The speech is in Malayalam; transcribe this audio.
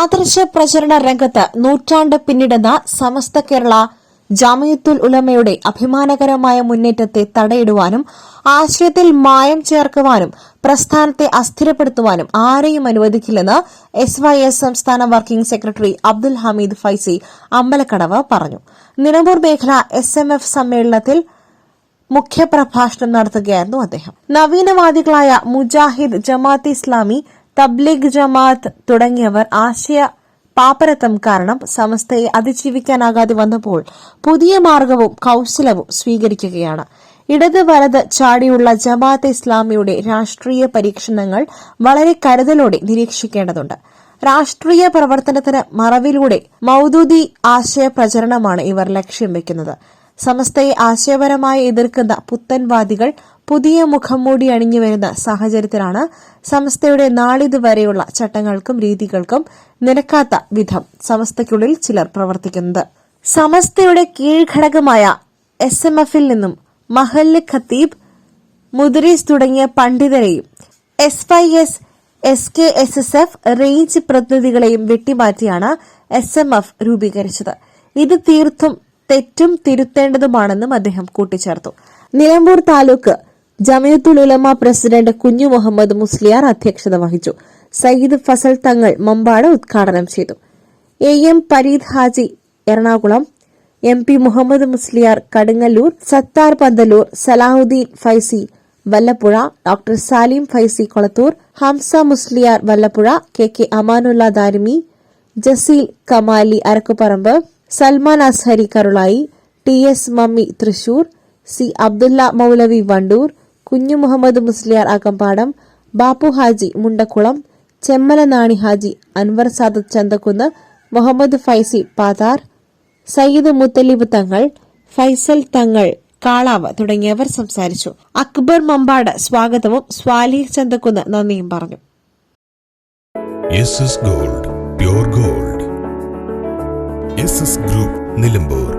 ആശയപ്രചരണ രംഗത്ത് നൂറ്റാണ്ട് പിന്നിടുന്ന സമസ്ത കേരള ജാമയത്തുൽ ഉലമയുടെ അഭിമാനകരമായ മുന്നേറ്റത്തെ തടയിടുവാനും ആശ്രയത്തിൽ മായം ചേർക്കുവാനും പ്രസ്ഥാനത്തെ അസ്ഥിരപ്പെടുത്തുവാനും ആരെയും അനുവദിക്കില്ലെന്ന് എസ് വൈ എസ് സംസ്ഥാന വർക്കിംഗ് സെക്രട്ടറി അബ്ദുൽ ഹമീദ് ഫൈസി അമ്പലക്കടവ് പറഞ്ഞു. നിലമ്പൂർ മേഖല എസ് എം എഫ് സമ്മേളനത്തിൽ മുഖ്യപ്രഭാഷണം നടത്തുകയായിരുന്നു അദ്ദേഹം. നവീനവാദികളായ മുജാഹിദ് ജമാഅത്ത് ഇസ്ലാമി തബ്ലീഗ് ജമാഅത്ത് തുടങ്ങിയവർ ആശയ പാപ്പരത്വം കാരണം സമസ്തയെ അതിജീവിക്കാനാകാതെ വന്നപ്പോൾ പുതിയ മാർഗവും കൗശലവും സ്വീകരിക്കുകയാണ്. ഇടത് വലത് ചാടിയുള്ള ജമാഅത്ത് ഇസ്ലാമിയുടെ രാഷ്ട്രീയ പരീക്ഷണങ്ങൾ വളരെ കരുതലോടെ നിരീക്ഷിക്കേണ്ടതുണ്ട്. രാഷ്ട്രീയ പ്രവർത്തനത്തിന് മറവിലൂടെ മൗദൂദി ആശയ പ്രചരണമാണ് ഇവർ ലക്ഷ്യം വെക്കുന്നത്. സമസ്തയെ ആശയപരമായി എതിർക്കുന്ന പുത്തൻവാദികൾ പുതിയ മുഖംമൂടി അണിഞ്ഞു വരുന്ന സാഹചര്യത്തിലാണ് സമസ്തയുടെ നാളിതുവരെയുള്ള ചട്ടങ്ങൾക്കും രീതികൾക്കും നിരക്കാത്ത വിധം സമസ്തയ്ക്കുള്ളിൽ ചിലർ പ്രവർത്തിക്കുന്നത്. സമസ്തയുടെ കീഴ്ഘടകമായ എസ് എം എഫിൽ നിന്നും മഹല്ല് ഖത്തീബ് മുദ്രീസ് തുടങ്ങിയ പണ്ഡിതരെയും S Y S S K S S F range പ്രതിനിധികളെയും വെട്ടിമാറ്റിയാണ് എസ് എം എഫ് രൂപീകരിച്ചത്. ഇത് തീർത്തും തെറ്റും തിരുത്തേണ്ടതുമാണെന്നും അദ്ദേഹം കൂട്ടിച്ചേർത്തു. നിലമ്പൂർ താലൂക്ക് ജമയത്തുൽ ഉലമ പ്രസിഡന്റ് കുഞ്ഞു മുഹമ്മദ് മുസ്ലിയാർ അധ്യക്ഷത വഹിച്ചു. സയ്യിദ് ഫസൽ തങ്ങൾ മമ്പാട് ഉദ്ഘാടനം ചെയ്തു. A M Pareed Haji Ernakulam. M P Muhammad Musliyar Kadungallur. Sathar Panthaloor Salahuddin Faizy Vallappuzha. Doctor Salim Faizy Kolathur. Hamza Musliyar Vallappuzha. K K Amanulla Darimi. Jaseel Kamali Arakkuparamba. Salman Azhari Karulai. T S Mammi Thrissur. C Abdulla Moulavi Wandoor. Kunhu Muhammad Musliyar Akampadam Bapu Haji Mundakkulam Chemmala Nani Haji Anwar Sadath Chanthakkunnu Muhammad Faizy Pathar Sayyid Muthalib തങ്ങൾ ഫൈസൽ തങ്ങൾ കാളാവ് തുടങ്ങിയവർ സംസാരിച്ചു. അക്ബർ മമ്പാട് സ്വാഗതവും സ്വാലിഹ് ചന്തക്കുന്ന് നന്ദിയും പറഞ്ഞു. Gold gold. ഗ്രൂപ്പ് നിലമ്പൂർ.